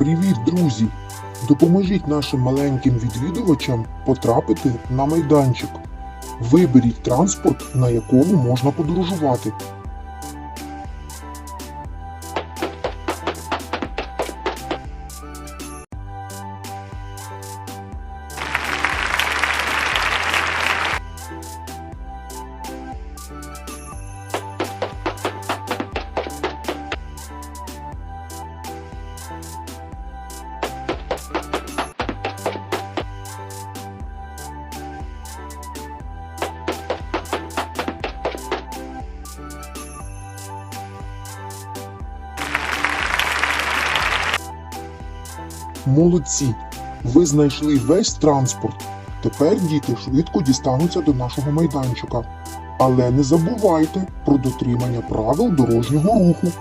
Привіт, друзі! Допоможіть нашим маленьким відвідувачам потрапити на майданчик. Виберіть транспорт, на якому можна подорожувати. Молодці! Ви знайшли весь транспорт. Тепер діти швидко дістануться до нашого майданчика. Але не забувайте про дотримання правил дорожнього руху.